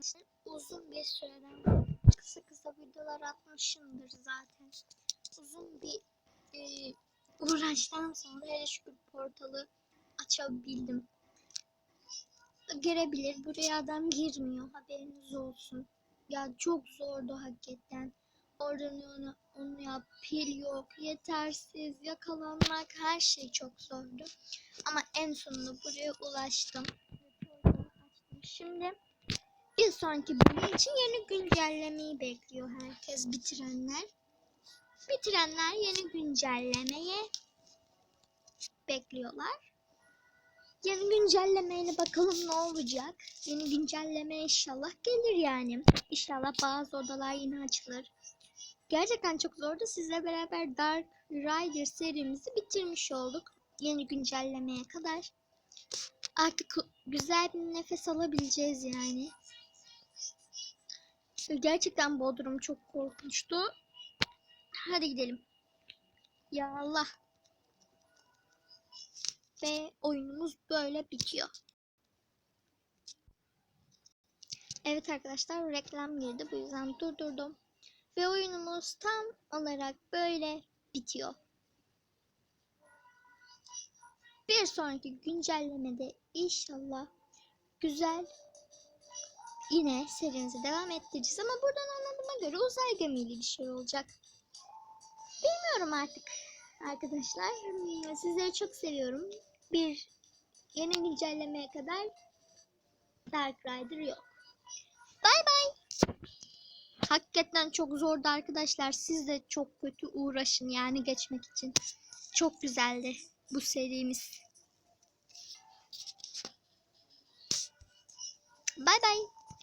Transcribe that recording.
arkadaşlar uzun bir süreden kısa kısa videolar atmışımdır zaten. Uzun bir e, uğraştan sonra hele şükür portalı açabildim. Girebilir. Buraya adam girmiyor. Haberiniz olsun. Ya çok zordu hakikaten. Oradan onu, onu yap, pil yok, yetersiz, yakalanmak her şey çok zordu. Ama en sonunda buraya ulaştım. Şimdi bir sonraki bölüm için yeni güncellemeyi bekliyor herkes bitirenler. Bitirenler yeni güncellemeye bekliyorlar. Yeni güncellemeyle bakalım ne olacak. Yeni güncelleme inşallah gelir yani. İnşallah bazı odalar yine açılır. Gerçekten çok zordu. Sizle beraber Dark Rider serimizi bitirmiş olduk. Yeni güncellemeye kadar. Artık güzel bir nefes alabileceğiz yani. Gerçekten Bodrum çok korkunçtu. Hadi gidelim. Ya Allah. Ve oyunumuz böyle bitiyor. Evet arkadaşlar reklam girdi. Bu yüzden durdurdum. Ve oyunumuz tam olarak böyle bitiyor. Bir sonraki güncellemede inşallah güzel yine serimize devam ettireceğiz. Ama buradan anladığıma göre uzay gemili bir şey olacak. Bilmiyorum artık arkadaşlar. Hmm, Sizleri çok seviyorum. Bir yeni güncellemeye kadar Dark Rider yok. Bay bay. Hakikaten çok zordu arkadaşlar. Siz de çok kötü uğraşın yani geçmek için. Çok güzeldi bu serimiz. Bay bay.